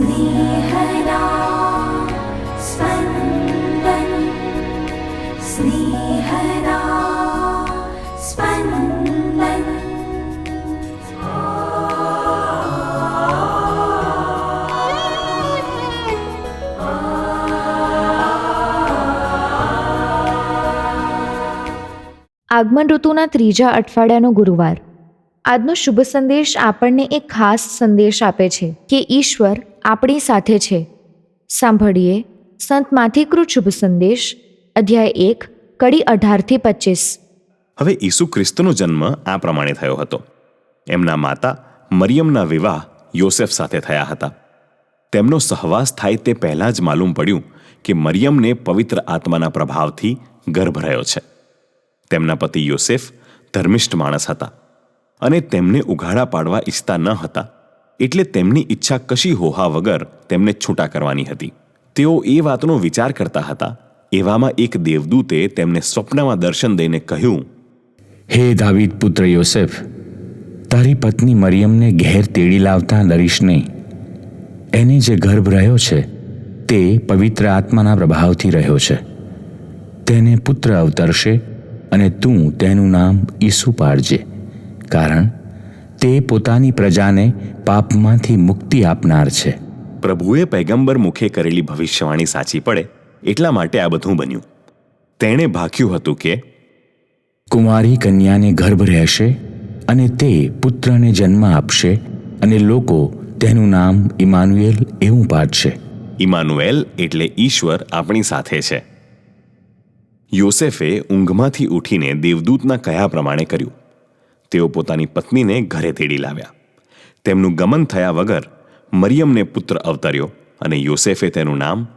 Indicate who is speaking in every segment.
Speaker 1: स्नेहदा स्पन्दन् स्नेहदा स्पन्दन्
Speaker 2: આગમન ઋતુના ત્રીજા અઠવાડિયાનો ગુરુવાર આજનો શુભ સંદેશ આપણને એક ખાસ સંદેશ આપે છે કે ઈશ્વર આપણી સાથે છે. સાંભળીએ સંત માથિકૃત શુભ સંદેશ, અધ્યાય એક, કડી અઢારથી પચીસ.
Speaker 3: હવે ઈસુ ખ્રિસ્તનો જન્મ આ પ્રમાણે થયો હતો. એમના માતા મરિયમના વિવાહ યોસેફ સાથે થયા હતા. તેમનો સહવાસ થાય તે પહેલાં જ માલુમ પડ્યું કે મરિયમને પવિત્ર આત્માના પ્રભાવથી ગર્ભ રહ્યો છે. તેમના પતિ યોસેફ ધર્મિષ્ઠ માણસ હતા અને તેમને ઉઘાડા પાડવા ઈચ્છતા ન હતા. એટલે તેમની ઈચ્છા કશી હોહા વગર તેમને છૂટા કરવાની હતી. તેઓ એ વાતનો વિચાર કરતા હતા. એવામાં એક દેવદૂતે તેમને સ્વપ્નમાં દર્શન દઈને કહ્યું,
Speaker 4: હે દાવીદ પુત્ર યોસેફ, તારી પત્ની મરિયમને ઘેર તેડી લાવતા ડરીશ નહીં. એને જે ગર્ભ રહ્યો છે, તે પવિત્ર આત્માના પ્રભાવથી રહ્યો છે. તેને પુત્ર અવતરશે અને તું તેનું નામ ઈસુ પાડજે, કારણ તે પોતાની પ્રજાને પાપમાંથી મુક્તિ આપનાર છે.
Speaker 3: પ્રભુએ પૈગંબર મુખે કરેલી ભવિષ્યવાણી સાચી પડે એટલા માટે આ બધું બન્યું. તેણે ભાખ્યું હતું કે
Speaker 4: કુંવારી કન્યાને ગર્ભ રહેશે અને તે પુત્રને જન્મ આપશે અને લોકો તેનું નામ ઇમાનુએલ એવું પાડશે.
Speaker 3: ઇમાનુએલ એટલે ઈશ્વર આપણી સાથે છે. યોસેફે ઊંઘમાંથી ઉઠીને દેવદૂતના કયા પ્રમાણે કર્યું. તેઓ પોતાની પત્નીને ઘરે તેડી લાવ્યા. તેમનું ગમન થયા વગર મરિયમને પુત્ર અવતર્યો અને યોસેફે તેનું નામ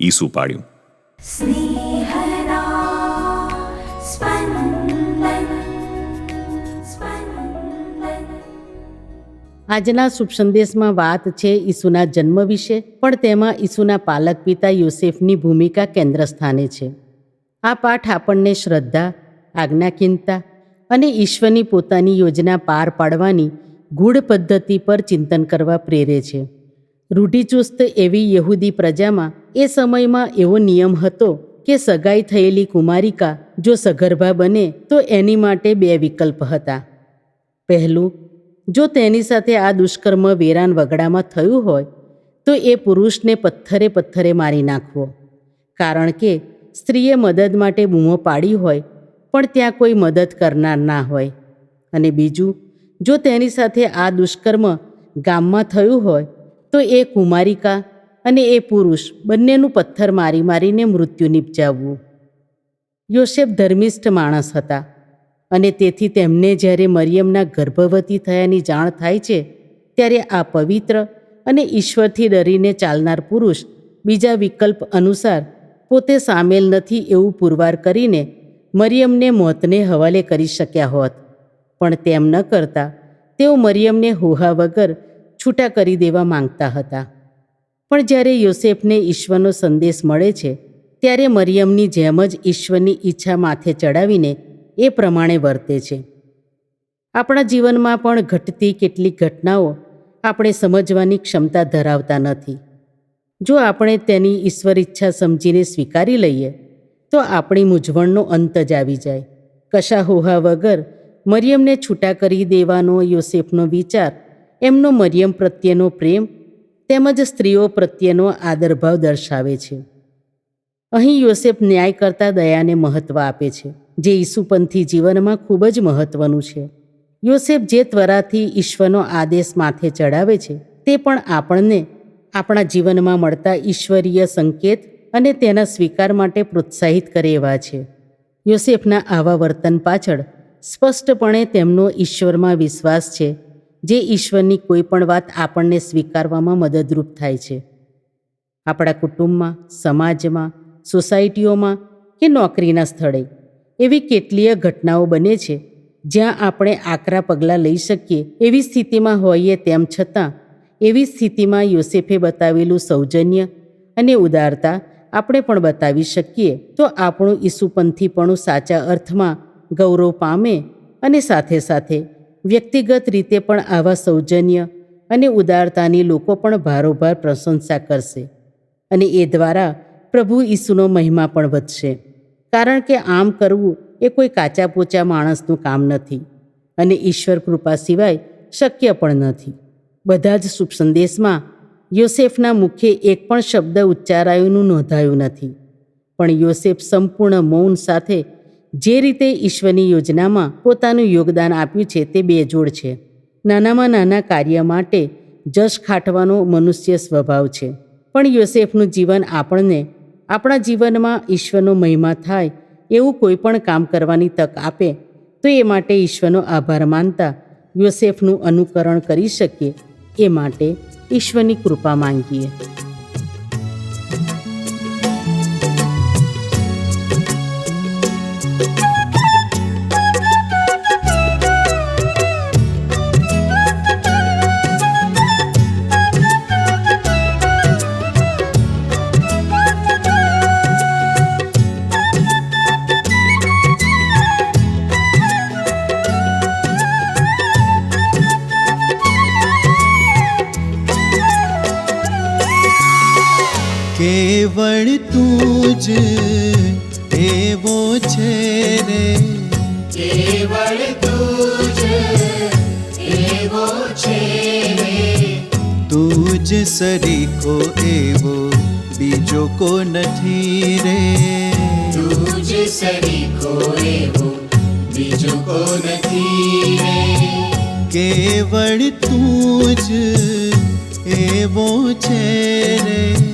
Speaker 3: ઈસુ પાડ્યું.
Speaker 5: આજના શુભ સંદેશમાં વાત છે ઈસુના જન્મ વિશે પણ તેમાં ઈસુના પાલક પિતા યોસેફની ભૂમિકા કેન્દ્ર સ્થાને છે. આ પાઠ આપણને શ્રદ્ધા આજ્ઞાકીનતા અને ઈશ્વરની પોતાની યોજના પાર પાડવાની ગૂઢ પદ્ધતિ પર ચિંતન કરવા પ્રેરે છે. રૂઢિચુસ્ત એવી યહૂદી પ્રજામાં એ સમયમાં એવો નિયમ હતો કે સગાઈ થયેલી કુમારિકા જો સગર્ભા બને તો એની માટે બે વિકલ્પ હતા. પહેલું, જો તેની સાથે આ દુષ્કર્મ વેરાન વગડામાં થયું હોય, તો એ પુરુષને પથ્થરે પથ્થરે મારી નાખવો. કારણ કે સ્ત્રીએ મદદ માટે બૂમો પાડી હોય પણ ત્યાં કોઈ મદદ કરનાર ના હોય. અને બીજું, જો તેની સાથે આ દુષ્કર્મ ગામમાં થયું હોય, તો એ કુમારિકા અને એ પુરુષ બંનેનું પથ્થર મારી મારીને મૃત્યુ નિપજાવવું. યોસેફ ધર્મિષ્ઠ માણસ હતા અને તેથી તેમને જ્યારે મરિયમના ગર્ભવતી થયાની જાણ થાય છે, ત્યારે આ પવિત્ર અને ઈશ્વરથી ડરીને ચાલનાર પુરુષ બીજા વિકલ્પ અનુસાર પોતે સામેલ નથી એવું પુરવાર કરીને મરિયમને મોતને હવાલે કરી શક્યા હોત. પણ તેમ ન કરતા તેઓ મરિયમને હોહા વગર છૂટા કરી દેવા માંગતા હતા. પણ જ્યારે યોસેફને ઈશ્વરનો સંદેશ મળે છે, ત્યારે મરિયમની જેમ જ ઈશ્વરની ઈચ્છા માથે ચડાવીને એ પ્રમાણે વર્તે છે. આપણા જીવનમાં પણ ઘટતી કેટલીક ઘટનાઓ આપણે સમજવાની ક્ષમતા ધરાવતા નથી. જો આપણે તેની ઈશ્વર ઈચ્છા સમજીને સ્વીકારી લઈએ તો આપણી મૂંઝવણનો અંત જ આવી જાય. કશા હોહા વગર મરિયમને છૂટા કરી દેવાનો યોસેફનો વિચાર, એમનો મરિયમ પ્રત્યેનો પ્રેમ, તેમજ સ્ત્રીઓ પ્રત્યેનો આદરભાવ દર્શાવે છે. અહીં યોસેફ ન્યાય કરતા દયાને મહત્ત્વ આપે છે, જે ઈસુપંથી જીવનમાં ખૂબ જ મહત્ત્વનું છે. યોસેફ જે ત્વરાથી ઈશ્વરનો આદેશ માથે ચડાવે છે, તે પણ આપણને આપણા જીવનમાં મળતા ઈશ્વરીય સંકેત અને તેના સ્વીકાર માટે પ્રોત્સાહિત કરે એવા છે. યોસેફના આવા વર્તન પાછળ સ્પષ્ટપણે તેમનો ઈશ્વરમાં વિશ્વાસ છે, જે ઈશ્વરની કોઈ પણ વાત આપણને સ્વીકારવામાં મદદરૂપ થાય છે. આપણા કુટુંબમાં, સમાજમાં, સોસાયટીઓમાં કે નોકરીના સ્થળે એવી કેટલીય ઘટનાઓ બને છે, જ્યાં આપણે આકરા પગલાં લઈ શકીએ એવી સ્થિતિમાં હોઈએ તેમ છતાં એવી સ્થિતિમાં યોસેફે બતાવેલું સૌજન્ય અને ઉદારતા આપણે પણ બતાવી શકીએ. તો આપણું ઈસુપંથીપણું સાચા અર્થમાં ગૌરવ પામે અને સાથે સાથે વ્યક્તિગત રીતે પણ આવા સૌજન્ય અને ઉદારતાની લોકો પણ ભારોભાર પ્રશંસા કરશે અને એ દ્વારા પ્રભુ ઈસુનો મહિમા પણ વધશે. કારણ કે આમ કરવું એ કોઈ કાચા પોચા માણસનું કામ નથી અને ઈશ્વર કૃપા સિવાય શક્ય પણ નથી. બધા જ શુભ સંદેશમાં યોસેફના મુખે એક પણ શબ્દ ઉચ્ચારાયુંનું નોંધાયું નથી. પણ યોસેફ સંપૂર્ણ મૌન સાથે જે રીતે ઈશ્વરની યોજનામાં પોતાનું યોગદાન આપ્યું છે તે બેજોડ છે. નાનામાં નાના કાર્ય માટે જશ ખાટવાનો મનુષ્ય સ્વભાવ છે. પણ યોસેફનું જીવન આપણને, આપણા જીવનમાં ઈશ્વરનો મહિમા થાય એવું કોઈ પણ કામ કરવાની તક આપે, તો એ માટે ઈશ્વરનો આભાર માનતા યોસેફનું અનુકરણ કરી શકીએ એ માટે ઈશ્વરની કૃપા માંગીએ.
Speaker 6: કેવળ તું જ એવો છે રે. તું જ સરીખો એવો બીજો કો નથી રે. કેવળ તું જ એવો છે રે.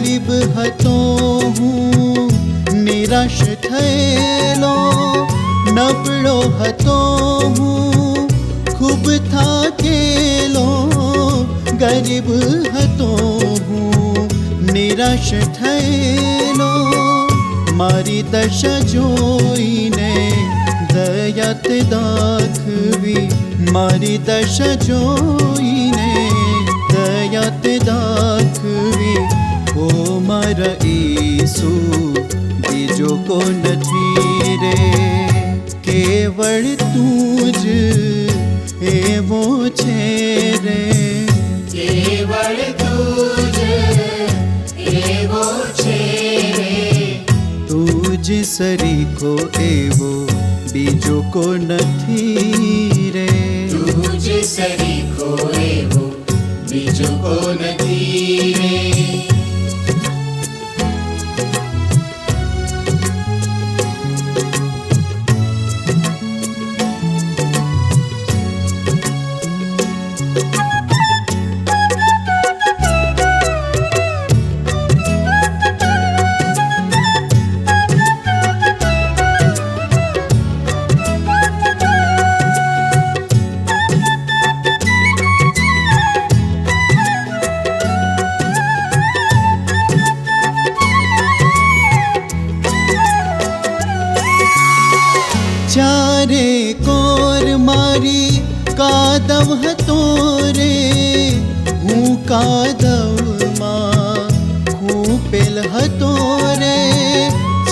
Speaker 6: ગરીબ હતો હું નિરાશ થયેલો નબળો હતો હું ખૂબ થાકેલો ગરીબ હતો હું નિરાશ થયેલો મારી દશા જોઈને દયાત દાખવી મારી દશા જોઈને દયાત દાખ મારા ઈસુ બીજો કો નથી રે. કેવળ તું જ એવો છે રે. તું જ સરીખો એવો બીજો કો નથી રે. ચારે મારી કાદવ હતો રે. હું કાદવમાં ખૂપેલ હતો રે.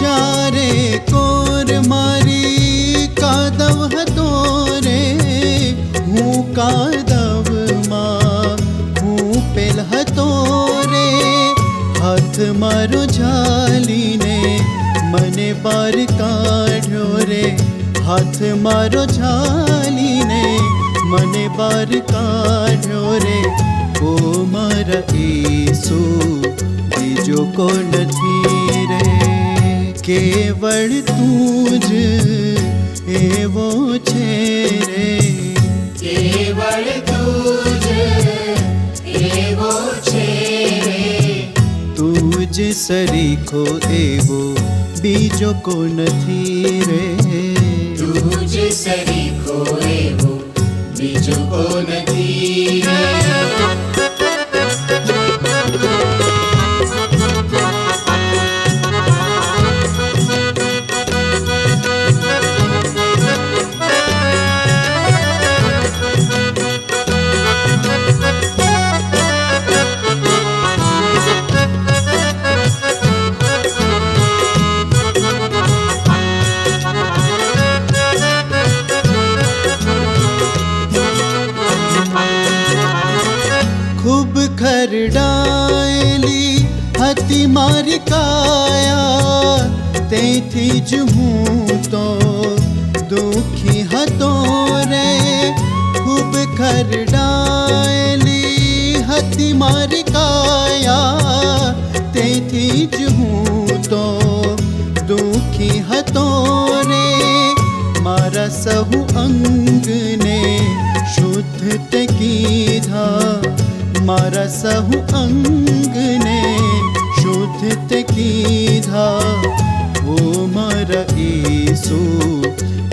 Speaker 6: ચારે કોર મારી કાદવ હતો રે. હું કાદવમાં ખૂપેલ હતો રે. હાથ મારો ઝાલીને મને બાર કાઢ્યો રે. હાથ મારો ઝાલીને મને બાર કાઢ્યો રે. ઓ મારા ઈસુ બીજો કો નથી રે? કેવળ તું જ એવો છે રે. તું જ સરીખો એવો બીજો કો નથી રે? ખૂબ તેથી જ હું તો દુખી હતો રે. ખૂબ ખરડાયેલી હતી મારી કાયા. તેથી જ હું તો દુખી હતો રે. મારા સહુ અંગને શુદ્ધ તે કીધા. મારા સહુ અંગને શુદ્ધ તે કીધા. ઓ મારા ઈસુ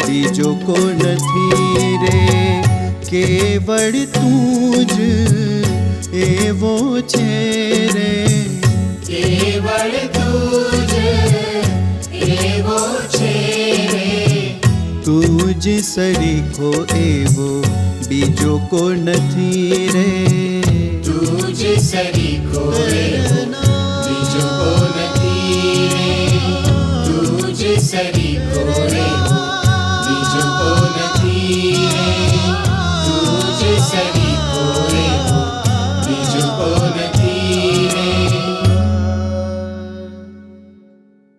Speaker 6: બીજો કો નથી રે કેવળ તું જ એવો છે રે તું જ એવો બીજો કો નથી રે તું જ સરીખો બીજો કો નથી તું જ સરીખો said he could.